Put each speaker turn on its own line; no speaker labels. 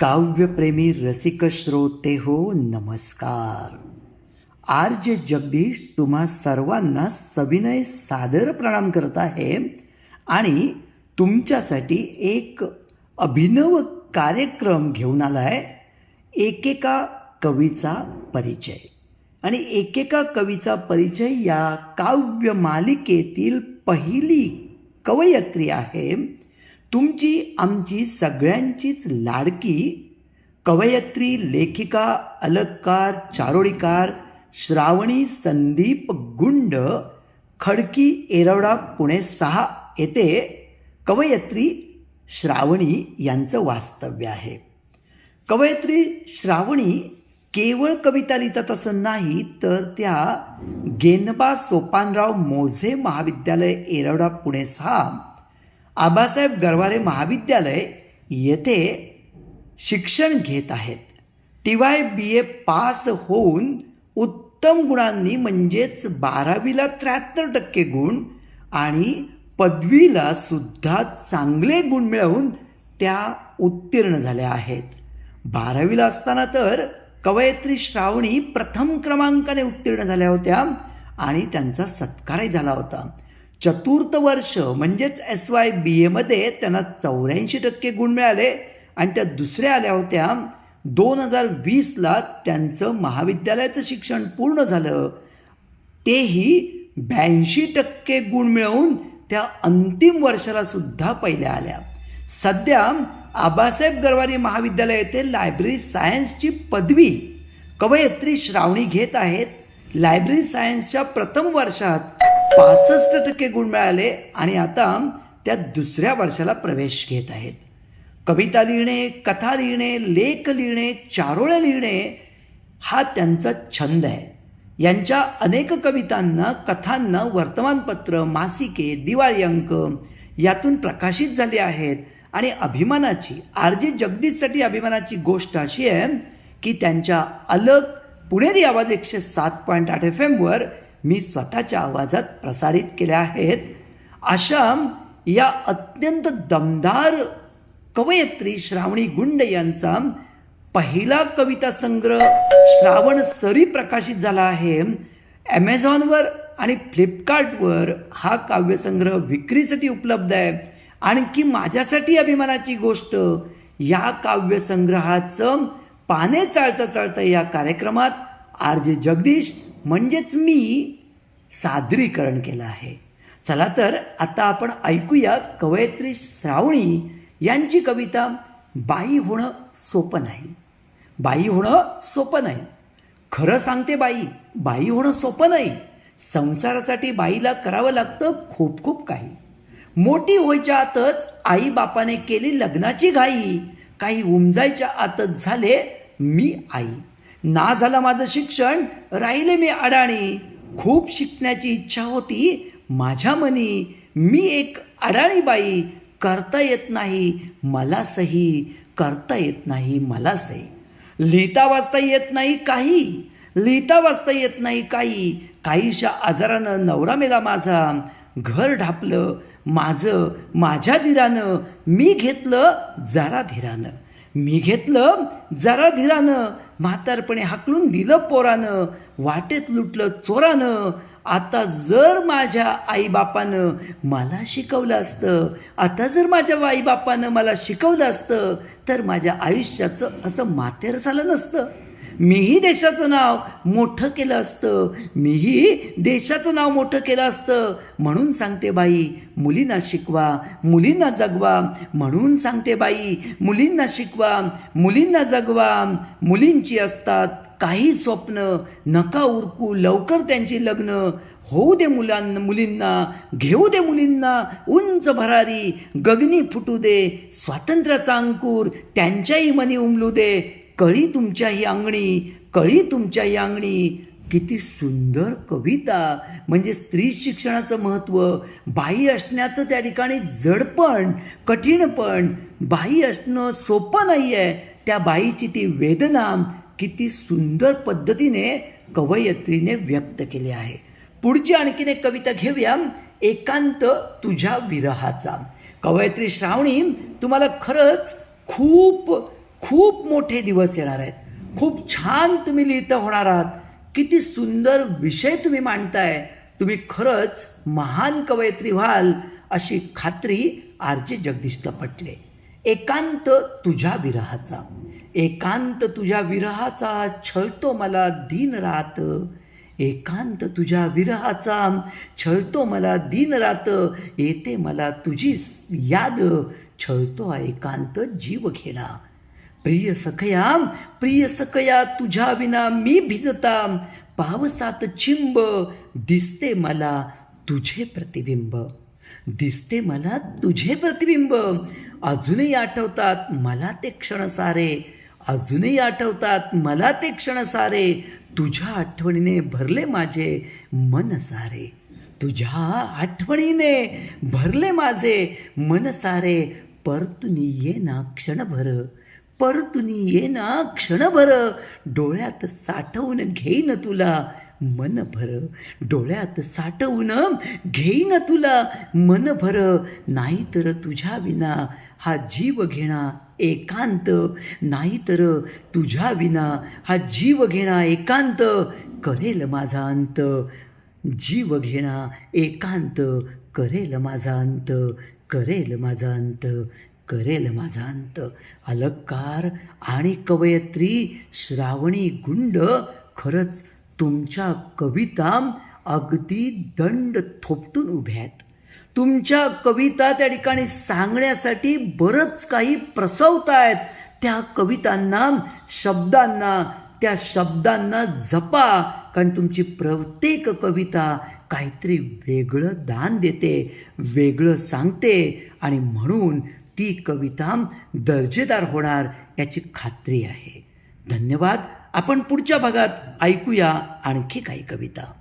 काव्यप्रेमी रसिक श्रोते हो नमस्कार. आर जे जगदीश तुम्हा सर्वांना सविनय सादर प्रणाम करत आहे आणि तुमच्यासाठी एक अभिनव कार्यक्रम घेऊन आला आहे एकेका कवीचा परिचय. आणि एकेका कवीचा परिचय या काव्य मालिकेतील पहिली कवयत्री आहे तुमची आमची सगळ्यांचीच लाडकी कवयत्री लेखिका अलगकार चारोळीकार श्रावणी संदीप गुंड खडकी एरवडा पुणे सहा येथे कवयत्री श्रावणी यांचं वास्तव्य आहे. कवयत्री श्रावणी केवळ कविता लिहितात असं नाही तर त्या गेनबा सोपानराव मोझे महाविद्यालय एरवडा पुणे सहा आबासाहेब गरवारे महाविद्यालय येथे शिक्षण घेत आहेत. T Y B A pass होऊन उत्तम गुणांनी म्हणजेच बारावीला त्र्याहत्तर टक्के गुण आणि पदवीला सुद्धा चांगले गुण मिळवून त्या उत्तीर्ण झाल्या आहेत. बारावीला असताना तर कवयत्री श्रावणी प्रथम क्रमांकाने उत्तीर्ण झाल्या होत्या आणि त्यांचा सत्कारही झाला होता. चतुर्थ वर्ष म्हणजेच एस वाय बी एमध्ये त्यांना चौऱ्याऐंशी टक्के गुण मिळाले. आणि त्या दुसऱ्या आल्या होत्या दोन हजार वीसला त्यांचं महाविद्यालयाचं शिक्षण पूर्ण झालं. तेही ब्याऐंशी टक्के गुण मिळवून त्या अंतिम वर्षाला सुद्धा पहिल्या आल्या. सध्या आबासाहेब गरवारी महाविद्यालय येथे लायब्ररी सायन्सची पदवी कवयित्री श्रावणी घेत आहेत. लायब्ररी सायन्सच्या प्रथम वर्षात पासष्ट टक्के गुण मिळाले आणि आता त्या दुसऱ्या वर्षाला प्रवेश घेत आहेत. कविता लिहिणे कथा लिहिणे लेख लिहिणे चारोळ्या लिहिणे हा त्यांचा छंद आहे. यांच्या अनेक कवितांना कथांना वर्तमानपत्र मासिके दिवाळी अंक यातून प्रकाशित झाले आहेत. आणि अभिमानाची आर जे जगदीशसाठी अभिमानाची गोष्ट अशी आहे की त्यांच्या अलग पुणेरी आवाज एकशे सात पॉईंट आठ एफ एमवर मी स्वतःच्या आवाजात प्रसारित केल्या आहेत. अशा या अत्यंत दमदार कवयत्री श्रावणी गुंड यांचा पहिला कविता संग्रह श्रावण सरी प्रकाशित झाला आहे. ॲमेझॉनवर आणि फ्लिपकार्टवर हा काव्यसंग्रह विक्रीसाठी उपलब्ध आहे. आणखी माझ्यासाठी अभिमानाची गोष्ट या काव्यसंग्रहाचं पाने चाळता चालतं या कार्यक्रमात आर जे जगदीश म्हणजेच मी सादरीकरण केलं आहे. चला तर आता आपण ऐकूया कवयत्री श्रावणी यांची कविता बाई होणं सोपं नाही. बाई होणं सोपं नाही. खरं सांगते बाई बाई होणं सोपं नाही. संसारासाठी बाईला करावं लागतं खूप खूप काही. मोठी व्हायच्या आतच आई बापाने केली लग्नाची घाई. काही उमजायच्या आतच झाले मी आई. ना झालं माझं शिक्षण राहिले मी अडाणी. खूप शिकण्याची इच्छा होती माझ्या मनी. मी एक अडाणी बाई करता येत नाही मला सही. करता येत नाही मला सही. लिहिता वाचता येत नाही काही. लिहिता वाचता येत नाही काही. काहीशा आजारानं नवरा मेला माझा. घर ढापलं माझं माझ्या धीरानं मी घेतलं जरा धीरानं. मी घेतलं जरा धीरानं म्हातारपणे हाकलून दिलं पोरानं वाटेत लुटलं चोरानं. आता जर माझ्या आईबापानं मला शिकवलं असतं आता जर माझ्या आईबापानं मला शिकवलं असतं तर माझ्या आयुष्याचं असं मातेर झालं नसतं. मीही देशाचं नाव मोठं केलं असतं. मीही देशाचं नाव मोठं केलं असतं. म्हणून सांगते बाई मुलींना शिकवा मुलींना जगवा. म्हणून सांगते बाई मुलींना शिकवा मुलींना जगवा. मुलींची असतात काही स्वप्न नका उरकू लवकर त्यांची लग्न. होऊ दे मुलांना मुलींना घेऊ दे मुलींना उंच भरारी गगनी फुटू दे स्वातंत्र्याचा अंकुर त्यांच्याही मनी उमलू दे. कळी तुमच्या ही अंगणी कळी तुमच्या ही अंगणी. किती सुंदर कविता. म्हणजे स्त्री शिक्षणाचं महत्त्व बाई असण्याचं त्या ठिकाणी जडपण कठीणपण बाई असणं सोपं नाही आहे त्या बाईची ती वेदना किती सुंदर पद्धतीने कवयत्रीने व्यक्त केली आहे. पुढची आणखीन एक कविता घेऊया एकांत तुझ्या विरहाचा. कवयत्री श्रावणी तुम्हाला खरंच खूप खूप मोठे दिवस येणार आहेत. खूप छान तुम्ही लिहितं होणार आहात. किती सुंदर विषय तुम्ही मांडताय. तुम्ही खरंच महान कवयित्री व्हाल अशी खात्री आर जे जगदीशला पटले. एकांत तुझ्या विरहाचा. एकांत तुझ्या विरहाचा छळतो मला दिन रात. एकांत तुझ्या विरहाचा छळतो मला दिन रात. येते मला तुझी याद. छळतो एकांत जीव घेणा प्रिय सखया प्रिय सखया तुझ्या विना मी भिजता. पावसात चिंब दिसते मला तुझे प्रतिबिंब. दिसते मला तुझे प्रतिबिंब. अजूनही आठवतात मला ते क्षण सारे. अजूनही आठवतात मला ते क्षण सारे. तुझ्या आठवणीने भरले माझे मन सारे. तुझ्या आठवणीने भरले माझे मन सारे. परतून ये ना क्षणभर. परतून ये ना क्षणभर डोळ्यात साठवून घेईन तुला मन भर डोळ्यात साठवून घेईन तुला मन भर नाहीतर तुझ्या विना हा जीव घेणा एकांत. नाहीतर तुझ्या विना हा जीव घेणा एकांत. करेल माझा अंत. जीव घेणा एकांत. करेल माझा अंत. करेल माझा अंत. करेल माझा अंत. अलंकार आणि कवयत्री श्रावणी गुंड खरंच तुमच्या कविता अगदी दंड थोपटून उभ्यात आहेत. तुमच्या कविता त्या ठिकाणी सांगण्यासाठी बरंच काही प्रसवतायत त्या कवितांना शब्दांना त्या शब्दांना जपा कारण तुमची प्रत्येक कविता काहीतरी वेगळं दान देते वेगळं सांगते आणि म्हणून ती कविता दर्जेदार होणार याची खात्री आहे. धन्यवाद. आपण पुढच्या भागात ऐकूया आणखी काही कविता.